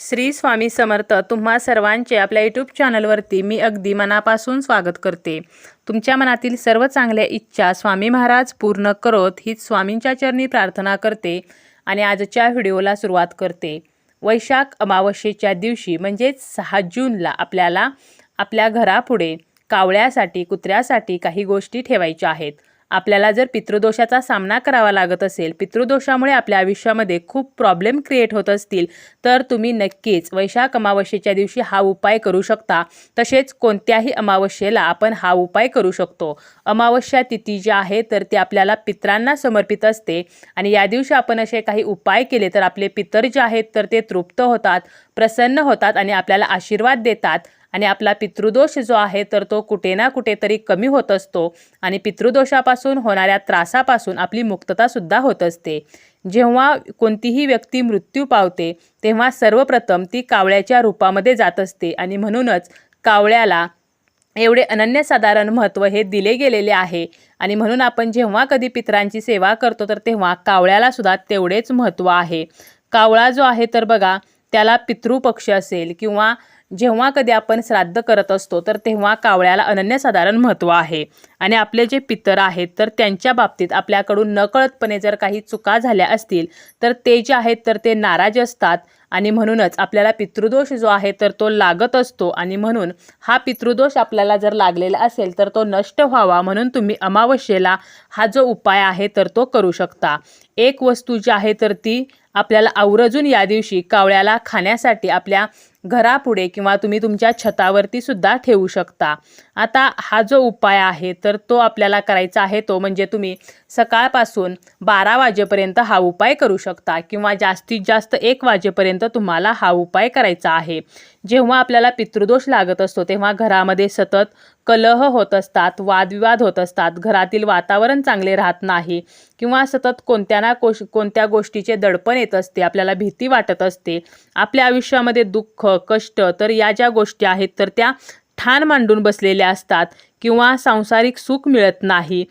श्री स्वामी समर्थ तुम्हा सर्वांचे आपल्या यूट्यूब चॅनलवरती मी अगदी मनापासून स्वागत करते. तुमच्या मनातील सर्व चांगल्या इच्छा स्वामी महाराज पूर्ण करोत हीच स्वामींच्या चरणी प्रार्थना करते आणि आजच्या व्हिडिओला सुरुवात करते. वैशाख अमावस्येच्या दिवशी म्हणजेच सहा जूनला आपल्याला आपल्या घरापुढे कावळ्यासाठी कुत्र्यासाठी काही गोष्टी ठेवायच्या आहेत. आपल्याला जर पितृदोषाचा सामना करावा लागत असेल पितृदोषामुळे आपल्या आयुष्यामध्ये खूप प्रॉब्लेम क्रिएट होत असतील तर तुम्ही नक्कीच वैशाख अमावस्येच्या दिवशी हा उपाय करू शकता. तसेच कोणत्याही अमावस्येला आपण हा उपाय करू शकतो. अमावस्या तिथी जी आहे तर ती आपल्याला पित्रांना समर्पित असते. आणि या दिवशी आपण असे काही उपाय केले तर आपले पितर जे आहेत तर ते तृप्त होतात प्रसन्न होतात आणि आपल्याला आशीर्वाद देतात. आणि आपला पितृदोष जो आहे तर तो कुठे ना कुठेतरी कमी होत असतो. आणि पितृदोषापासून होणाऱ्या त्रासापासून आपली मुक्ततासुद्धा होत असते. जेव्हा कोणतीही व्यक्ती मृत्यू पावते तेव्हा सर्वप्रथम ती कावळ्याच्या रूपामध्ये जात असते. आणि म्हणूनच कावळ्याला एवढे अनन्यसाधारण महत्त्व हे दिले गेलेले आहे. आणि म्हणून आपण जेव्हा कधी पितरांची सेवा करतो तर तेव्हा कावळ्याला सुद्धा तेवढेच महत्त्व आहे. कावळा जो आहे तर बघा त्याला पितृपक्ष असेल किंवा जेव्हा कधी आपण श्राद्ध करत असतो तर तेव्हा कावळ्याला अनन्यसाधारण महत्त्व आहे. आणि आपले जे पितर आहेत तर त्यांच्या बाबतीत आपल्याकडून नकळतपणे जर काही चुका झाल्या असतील तर ते जे आहेत तर ते नाराज असतात. आणि म्हणूनच आपल्याला पितृदोष जो आहे तर तो लागत असतो. आणि म्हणून हा पितृदोष आपल्याला जर लागलेला असेल तर तो नष्ट व्हावा. म्हणून तुम्ही अमावस्येला हा जो उपाय आहे तर तो करू शकता. एक वस्तू जी आहे तर ती आपल्याला आवर्जून या दिवशी कावळ्याला खाण्यासाठी आपल्या घरापुढे किंवा तुम्ही तुमच्या छतावरती सुद्धा ठेवू शकता. आता हा जो उपाय आहे तर तो आपल्याला करायचा आहे तो म्हणजे तुम्ही सकाळपासून बारा वाजेपर्यंत हा उपाय करू शकता किंवा जास्तीत जास्त एक वाजेपर्यंत तुम्हाला हा उपाय करायचा आहे. जेव्हा आपल्याला पितृदोष लागत असतो तेव्हा घरामध्ये सतत कलह होत असतात वादविवाद होत असतात. घरातील वातावरण चांगले राहत नाही किंवा सतत कोणत्या ना कोश कोणत्या गोष्टीचे दडपण येत असते आपल्याला भीती वाटत असते. आपल्या आयुष्यामध्ये दुःख कष्ट तर या ज्या गोष्टी आहेत तर त्या ठाण मांडून बसलेल्या असतात किंवा सांसारिक सुख मिळत नाही.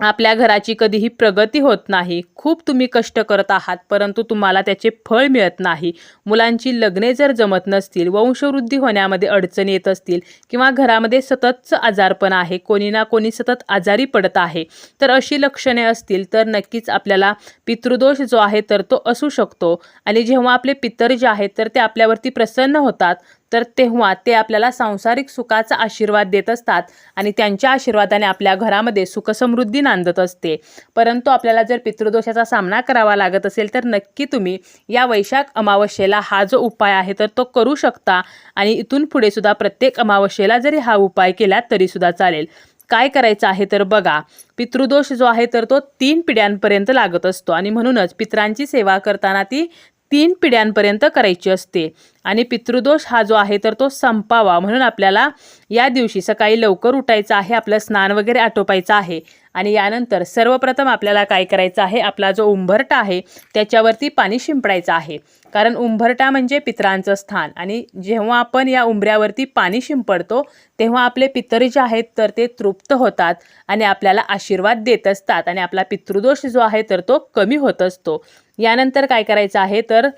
आपल्या घराची कधीही प्रगती होत नाही. खूप तुम्ही कष्ट करत आहात परंतु तुम्हाला त्याचे फळ मिळत नाही. मुलांची लग्ने जर जमत नसतील वंशवृद्धी होण्यामध्ये अडचणी येत असतील किंवा घरामध्ये सततचं आजारपण आहे कोणी ना कोणी सतत आजारी पडत आहे तर अशी लक्षणे असतील तर नक्कीच आपल्याला पितृदोष जो आहे तर तो असू शकतो. आणि जेव्हा आपले पितर जे आहेत तर ते आपल्यावरती प्रसन्न होतात. तर तेव्हा ते आपल्याला सांसारिक सुखाचा आशीर्वाद देत असतात आणि त्यांच्या आशीर्वादाने आपल्या घरामध्ये सुखसमृद्धी नांदत असते. परंतु आपल्याला जर पितृदोषाचा सामना करावा लागत असेल तर नक्की तुम्ही या वैशाख अमावस्येला हा जो उपाय आहे तर तो करू शकता. आणि इथून पुढे सुद्धा प्रत्येक अमावस्येला जरी हा उपाय केला तरी सुद्धा चालेल. काय करायचं आहे तर बघा पितृदोष जो आहे तर तो तीन पिढ्यांपर्यंत लागत असतो. आणि म्हणूनच पितरांची सेवा करताना ती तीन पिढ्यांपर्यंत करायची असते. आणि पितृदोष हा जो आहे तर तो संपावा. म्हणून आपल्याला या दिवशी सकाळी लवकर उठायचं आहे आपलं स्नान वगैरे आटोपायचं आहे. आणि यानंतर सर्वप्रथम आपल्याला काय करायचं आहे आपला जो उंबरटा आहे त्याच्यावरती पाणी शिंपडायचं आहे. कारण उंबरटा म्हणजे पितरांचं स्थान. आणि जेव्हा आपण या उंबऱ्यावरती पाणी शिंपडतो तेव्हा आपले पितर जे आहेत तर ते तृप्त होतात आणि आपल्याला आशीर्वाद देत असतात. आणि आपला पितृदोष जो आहे तर तो कमी होत असतो. यानंतर काय करायचं आहे तर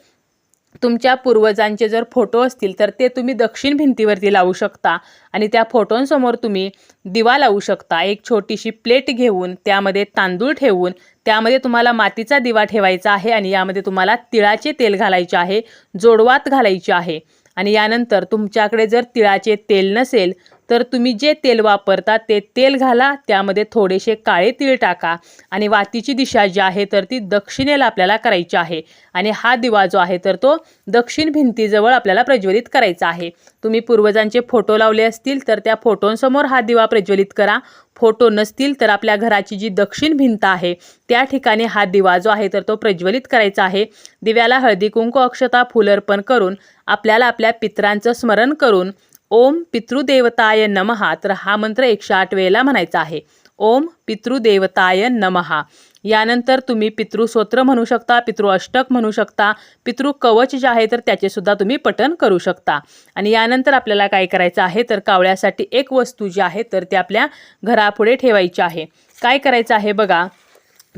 तुमच्या पूर्वजांचे जर फोटो असतील तर ते तुम्ही दक्षिण भिंतीवरती लावू शकता. आणि त्या फोटोंसमोर तुम्ही दिवा लावू शकता. एक छोटीशी प्लेट घेऊन त्यामध्ये तांदूळ ठेवून त्यामध्ये तुम्हाला मातीचा दिवा ठेवायचा आहे आणि यामध्ये तुम्हाला तिळाचे तेल घालायचे आहे जोडवात घालायचे आहे. आणि यानंतर तुमच्याकडे जर तिळाचे तेल नसेल तर तुम्ही जे तेल वापरता ते तेल घाला त्यामध्ये थोडेसे काळे तीळ टाका आणि वातीची दिशा जी आहे तर ती दक्षिणेला आपल्याला करायची आहे. आणि हा दिवा जो आहे तर तो दक्षिण भिंतीजवळ आपल्याला प्रज्वलित करायचा आहे. तुम्ही पूर्वजांचे फोटो लावले असतील तर त्या फोटोंसमोर हा दिवा प्रज्वलित करा. फोटो नसतील तर आपल्या घराची जी दक्षिण भिंत आहे त्या ठिकाणी हा दिवा जो आहे तर तो प्रज्वलित करायचा आहे. दिव्याला हळदी कुंकू अक्षता फुलर्पण करून आपल्याला आपल्या पित्रांचं स्मरण करून ओम पितृदेवताय नमहा तर हा मंत्र एकशे आठ वेळेला म्हणायचा आहे. ओम पितृदेवताय नमहा यानंतर तुम्ही पितृस्तोत्र म्हणू शकता पितृ अष्टक म्हणू शकता पितृ कवच जे आहे तर त्याचे सुद्धा तुम्ही पठन करू शकता. आणि यानंतर आपल्याला काय करायचं आहे तर कावळ्यासाठी एक वस्तू जी आहे तर ती आपल्या घरापुढे ठेवायची आहे. काय करायचं आहे बघा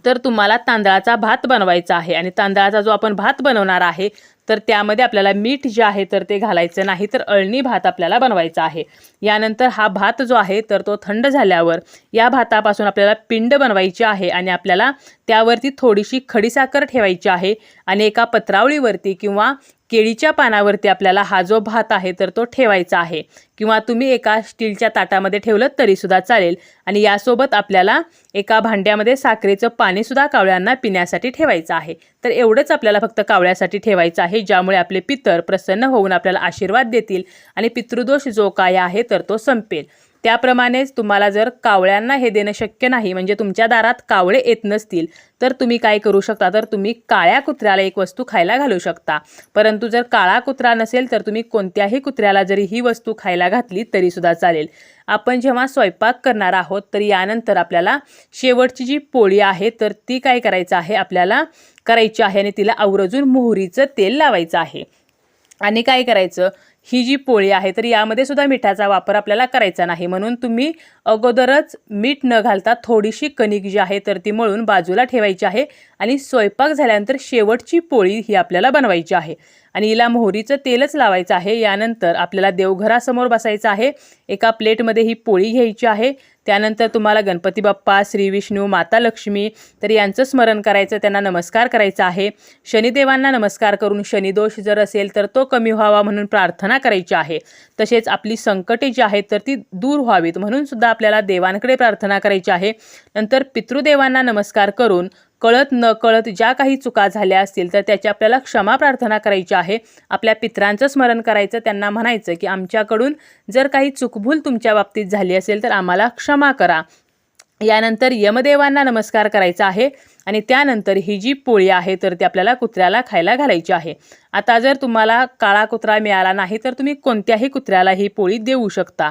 तर तुम्हाला तांदळाचा भात बनवायचा आहे. आणि तांदळाचा जो आपण भात बनवणार आहे तर त्यामध्ये आपल्याला मीठ जे आहे तर ते घालायचं नाही तर अळणी भात आपल्याला बनवायचा आहे. यानंतर हा भात जो आहे तर तो थंड झाल्यावर या भातापासून आपल्याला पिंड बनवायची आहे आणि आपल्याला त्यावरती थोडीशी खडीसाखर ठेवायची आहे आणि एका पत्रावळीवरती किंवा केळीच्या पानावरती आपल्याला हा जो भात आहे तर तो ठेवायचा आहे. किंवा तुम्ही एका स्टीलच्या ताटामध्ये ठेवलं तरीसुद्धा चालेल आणि यासोबत आपल्याला एका भांड्यामध्ये साखरेचं पाणीसुद्धा कावळ्यांना पिण्यासाठी ठेवायचं आहे. तर एवढंच आपल्याला फक्त कावळ्यासाठी ठेवायचं आहे. ज्यामुळे आपले पितर प्रसन्न होऊन आपल्याला आशीर्वाद देतील आणि पितृदोष जो काय आहे तर तो संपेल. त्याप्रमाणेच तुम्हाला जर कावळ्यांना हे देणं शक्य नाही म्हणजे तुमच्या दारात कावळे येत नसतील तर तुम्ही काय करू शकता? तर तुम्ही काळ्या कुत्र्याला एक वस्तू खायला घालू शकता. परंतु जर काळा कुत्रा नसेल तर तुम्ही कोणत्याही कुत्र्याला जरी ही वस्तू खायला घातली तरीसुद्धा चालेल. आपण जेव्हा स्वयंपाक करणार आहोत तर यानंतर आपल्याला शेवटची जी पोळी आहे तर ती काय करायचं आहे? आपल्याला करायची आहे आणि तिला आवर्जून मोहरीचं तेल लावायचं आहे. आणि काय करायचं? ही जी पोळी आहे तर यामध्ये सुद्धा मिठाचा वापर आपल्याला करायचा नाही. म्हणून तुम्ही अगोदरच मीठ न घालता थोडीशी कणिक जी आहे तर ती मळून बाजूला ठेवायची आहे आणि स्वयंपाक झाल्यानंतर शेवटची पोळी ही आपल्याला बनवायची आहे. आणि हिला मोहरीचं तेलच लावायचं आहे. यानंतर आपल्याला देवघरासमोर बसायचं आहे. एका प्लेटमध्ये ही पोळी घ्यायची आहे. त्यानंतर तुम्हाला गणपती बाप्पा श्री विष्णू माता लक्ष्मी तर यांचं स्मरण करायचं त्यांना नमस्कार करायचा आहे. शनिदेवांना नमस्कार करून शनिदोष जर असेल तर तो कमी व्हावा म्हणून प्रार्थना प्रार्थना करायची आहे. तसेच आपली संकटे जी आहेत तर ती दूर व्हावीत. म्हणून सुद्धा आपल्याला देवांकडे प्रार्थना करायची आहे. नंतर पितृदेवांना नमस्कार करून कळत न कळत ज्या काही चुका झाल्या असतील तर त्याची आपल्याला क्षमा प्रार्थना करायची आहे. आपल्या पित्रांचं स्मरण करायचं त्यांना म्हणायचं की आमच्याकडून जर काही चुकभूल तुमच्या बाबतीत झाली असेल तर आम्हाला क्षमा करा. यानंतर यमदेवांना नमस्कार करायचा आहे आणि त्यानंतर ही जी पोळी आहे तर ती आपल्याला कुत्र्याला खायला घालायची आहे. आता जर तुम्हाला काळा कुत्रा मिळाला नाही तर तुम्ही कोणत्याही कुत्र्याला ही पोळी देऊ शकता.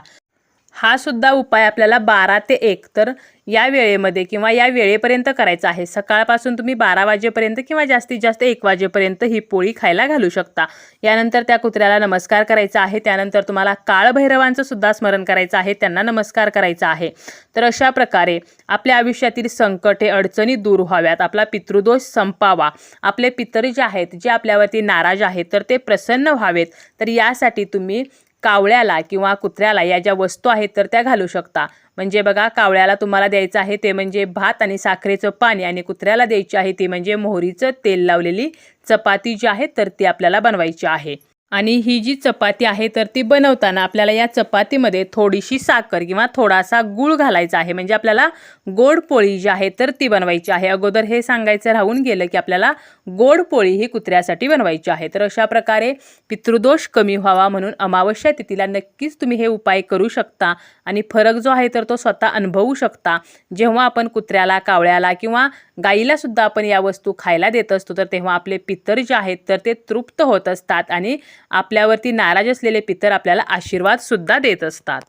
हा सुद्धा उपाय आपल्याला बारा ते एक तर या वेळेमध्ये किंवा या वेळेपर्यंत करायचा आहे. सकाळपासून तुम्ही बारा वाजेपर्यंत किंवा जास्तीत जास्त एक वाजेपर्यंत ही पोळी खायला घालू शकता. यानंतर त्या कुत्र्याला नमस्कार करायचा आहे. त्यानंतर तुम्हाला काळभैरवांचं सुद्धा स्मरण करायचं आहे. त्यांना नमस्कार करायचा आहे. तर अशा प्रकारे आपल्या आयुष्यातील संकटे अडचणी दूर व्हाव्यात. आपला पितृदोष संपावा. आपले पितर जे आहेत जे आपल्यावरती नाराज आहेत तर ते प्रसन्न व्हावेत. तर यासाठी तुम्ही कावळ्याला किंवा कुत्र्याला या ज्या वस्तू आहेत तर त्या घालू शकता. म्हणजे बघा कावळ्याला तुम्हाला द्यायचं आहे ते म्हणजे भात आणि साखरेचं पाणी आणि कुत्र्याला द्यायची आहे ती म्हणजे मोहरीचं तेल लावलेली चपाती जी आहे तर ती आपल्याला बनवायची आहे. आणि ही जी चपाती आहे तर ती बनवताना आपल्याला या चपातीमध्ये थोडीशी साखर किंवा थोडासा गूळ घालायचा आहे. म्हणजे आपल्याला गोड पोळी जी आहे तर ती बनवायची आहे. अगोदर हे सांगायचं राहून गेलं की आपल्याला गोड पोळी ही कुत्र्यासाठी बनवायची आहे. तर अशा प्रकारे पितृदोष कमी व्हावा म्हणून अमावस्या तिथीला नक्कीच तुम्ही हे उपाय करू शकता. आणि फरक जो आहे तर तो स्वतः अनुभवू शकता. जेव्हा आपण कुत्र्याला कावळ्याला किंवा गाईलासुद्धा आपण या वस्तू खायला देत असतो तर तेव्हा आपले पितर जे आहेत तर ते तृप्त होत असतात. आणि आपल्यावरती नाराज असलेले पितर आपल्याला आशीर्वाद सुद्धा देत असतात.